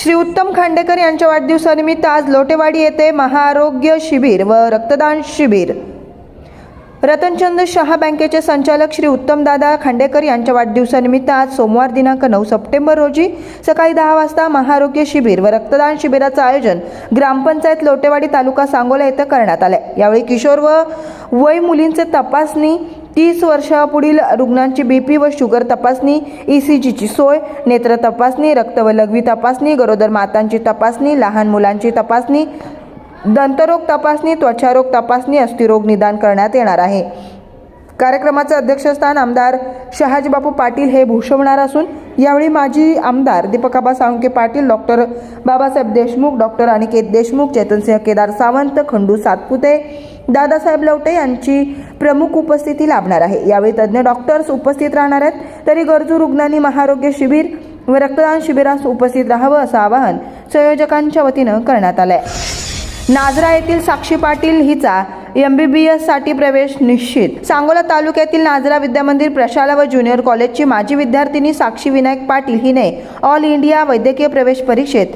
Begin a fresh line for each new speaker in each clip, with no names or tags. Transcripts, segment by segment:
श्री उत्तम खांडेकर यांच्या वाढदिवसानिमित्त आज लोटेवाडी येथे महाआरोग्य शिबिर व रक्तदान शिबिर. रतनचंद शहा बँकेचे संचालक श्री उत्तमदादा खांडेकर यांच्या वाढदिवसानिमित्त आज सोमवार दिनांक नऊ सप्टेंबर रोजी सकाळी दहा वाजता महाआरोग्य शिबिर व रक्तदान शिबिराचं आयोजन ग्रामपंचायत लोटेवाडी तालुका सांगोला येथे करण्यात आले यावेळी किशोर व वय मुलींचे तपासणी तीस वर्षापुढील रुग्णांची बीपी व शुगर तपासणी ई सी जीची सोय नेत्र तपासणी रक्त व लघवी तपासणी गरोदर मातांची तपासणी लहान मुलांची तपासणी दंतरोग तपासणी त्वचारोग तपासणी अस्थिरोग निदान करण्यात येणार आहे. कार्यक्रमाचे अध्यक्षस्थान आमदार शहाजीबापू पाटील हे भूषवणार असून यावेळी माजी आमदार दीपकाबा साळुंके पाटील डॉक्टर बाबासाहेब देशमुख डॉक्टर अनिकेत देशमुख चेतनसिंह केदार सावंत खंडू सातपुते दादासाहेब लवटे यांची प्रमुख उपस्थिती लाभणार आहे. यावेळी तज्ज्ञ डॉक्टर्स उपस्थित राहणार आहेत. तरी गरजू रुग्णांनी महारोग्य शिबिर व रक्तदान शिबिरास उपस्थित राहावं असं आवाहन संयोजकांच्या वतीनं करण्यात आलं आहे नाझरा येथील साक्षी पाटील हिचा एम बी बी एससाठी प्रवेश निश्चित. सांगोला तालुक्यातील नाझरा विद्यामंदिर प्रशाला व ज्युनियर कॉलेजची माजी विद्यार्थिनी साक्षी विनायक पाटील हिने ऑल इंडिया वैद्यकीय प्रवेश परीक्षेत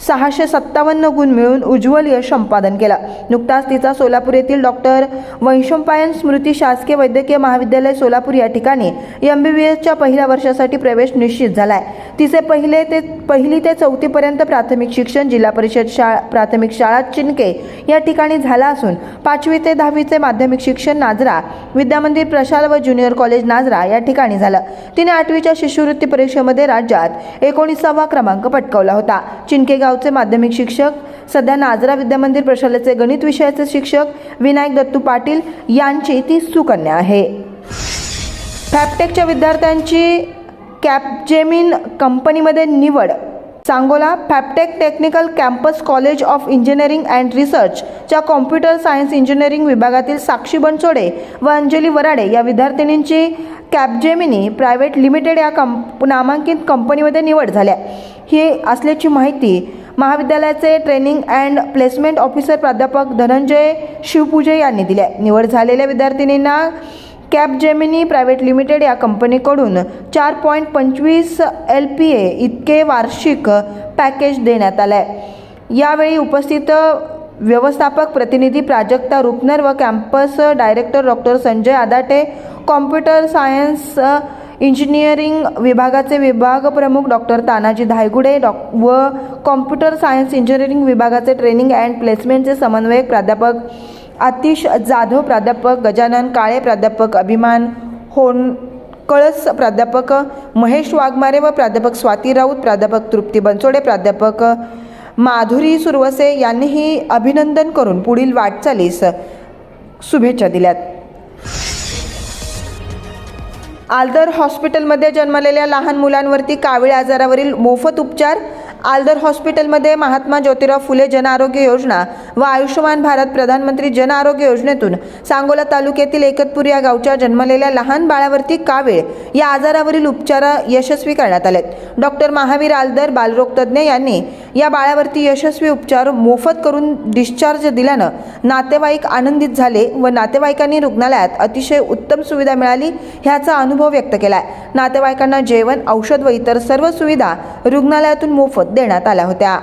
सहाशे सत्तावन्न गुण मिळून उज्ज्वल यश संपादन केलं. नुकताच तिचा सोलापूर येथील डॉक्टर वैशंपायन स्मृती शासकीय वैद्यकीय महाविद्यालय सोलापूर या ठिकाणी एम बी बी एसच्या पहिल्या वर्षासाठी प्रवेश निश्चित झाला आहे तिचे पहिले ते पहिली ते चौथीपर्यंत प्राथमिक शिक्षण जिल्हा परिषद शाळा प्राथमिक शाळा चिनके या ठिकाणी झाला असून पाचवी ते दहावीचे माध्यमिक शिक्षण नाजरा विद्यामंदिर प्रशाल व ज्युनियर कॉलेज नाजरा या ठिकाणी झालं. तिने आठवीच्या शिष्यवृत्ती परीक्षेमध्ये राज्यात एकोणीसावा क्रमांक पटकावला होता. चिनके गावचे माध्यमिक शिक्षक सध्या नाजरा विद्यामंदिर प्रशालेचे गणित विषयाचे शिक्षक विनायक दत्तू पाटील यांची ती सुकन्या आहे. फॅपटेकच्या विद्यार्थ्यांची कॅपजेमिन कंपनीमध्ये निवड. Sangola Fabtech technical campus college of engineering and रिसर्चच्या computer science engineering विभागातील साक्षी बनसोडे व अंजली वराडे या विद्यार्थिनींची कॅपजेमिनी प्रायव्हेट लिमिटेड या कंप नामांकित कंपनीमध्ये निवड झाल्या ही असल्याची माहिती महाविद्यालयाचे ट्रेनिंग अँड प्लेसमेंट ऑफिसर प्राध्यापक धनंजय शिवपूजे यांनी दिल्या निवड झालेल्या विद्यार्थिनींना कॅप जेमिनी प्रायव्हेट लिमिटेड या कंपनीकडून चार पॉईंट पंचवीस एल पी ए इतके वार्षिक पॅकेज देण्यात आलं आहे यावेळी उपस्थित व्यवस्थापक प्रतिनिधी प्राजक्ता रुपनर व campus director doctor Sanjay Adate computer science engineering विभागाचे विभाग प्रमुख डॉक्टर तानाजी धायगुडे डॉ व कॉम्प्युटर सायन्स इंजिनिअरिंग विभागाचे ट्रेनिंग अँड प्लेसमेंटचे समन्वयक प्राध्यापक आतिश जाधव प्राध्यापक गजानन काळे प्राध्यापक अभिमान होन कळस प्राध्यापक महेश वाघमारे व प्राध्यापक स्वाती राऊत प्राध्यापक तृप्ती बनसोडे प्राध्यापक माधुरी सुरवसे यांनीही अभिनंदन करून पुढील वाटचालीस शुभेच्छा दिल्यात. आल्दर हॉस्पिटलमध्ये जन्मलेल्या लहान मुलांवरती कावीळ आजारावरील मोफत उपचार आल्दर हॉस्पिटलमध्ये महात्मा ज्योतिराव फुले जन आरोग्य योजना व आयुष्यमान भारत प्रधानमंत्री जन आरोग्य योजनेतून सांगोला तालुक्यातील एकतपूर या गावच्या जन्मलेल्या लहान बाळावरती कावीळ या आजारावरील उपचार यशस्वी करण्यात आलेत. डॉक्टर महावीर आल्दर बालरोगतज्ञ यांनी या बाळावरती यशस्वी उपचार मोफत करून डिस्चार्ज दिल्यानं नातेवाईक आनंदित झाले व नातेवाईकांनी रुग्णालयात अतिशय उत्तम सुविधा मिळाली ह्याचा अनुभव व्यक्त केला आहे नातेवाईकांना जेवण औषध व इतर सर्व सुविधा रुग्णालयातून मोफत देण्यात आल्या होत्या.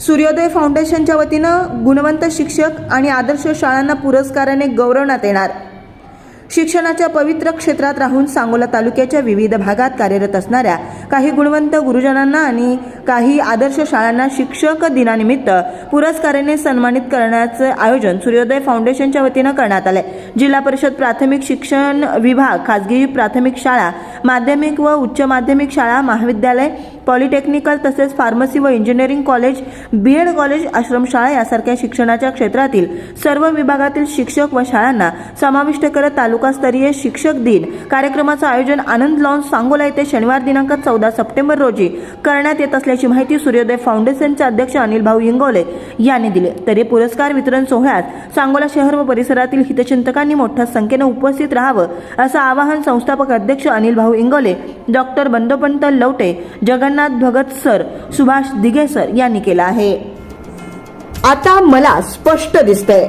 सूर्योदय फाउंडेशनच्या वतीनं गुणवंत शिक्षक आणि आदर्श शाळांना पुरस्काराने गौरवण्यात येणार. शिक्षणाच्या पवित्र क्षेत्रात राहून सांगोला तालुक्याच्या विविध भागात कार्यरत असणाऱ्या काही गुणवंत गुरुजनांना आणि काही आदर्श शाळांना शिक्षक दिनानिमित्त पुरस्काराने सन्मानित करण्याचं आयोजन सूर्योदय फाउंडेशनच्या वतीनं करण्यात आलंय. जिल्हा परिषद प्राथमिक शिक्षण विभाग खाजगी प्राथमिक शाळा माध्यमिक व उच्च माध्यमिक शाळा महाविद्यालय पॉलिटेक्निकल तसेच फार्मसी व engineering college B Ed college आश्रमशाळा यासारख्या शिक्षणाच्या क्षेत्रातील सर्व विभागातील शिक्षक व शाळांना समाविष्ट करत तालुका तालुकास्तरीय शिक्षक दिन. कार्यक्रमाचं आयोजन आनंद लॉन्स सांगोला येथे शनिवार दिनांक चौदा सप्टेंबर रोजी करण्यात येत असल्याची माहिती सूर्योदय फाउंडेशनचे अध्यक्ष अनिल भाऊ इंगोले यांनी दिली. तरी पुरस्कार वितरण सोहळ्यात सांगोला शहर व परिसरातील हितचिंतकांनी मोठ्या संख्येनं उपस्थित राहावं असं आवाहन संस्थापक अध्यक्ष Anil Bhau Ingole doctor Bandopant Lavate Jagannath Bhagat sir Subhash Dighe sir यांनी केलं आहे. आता मला स्पष्ट दिसतंय.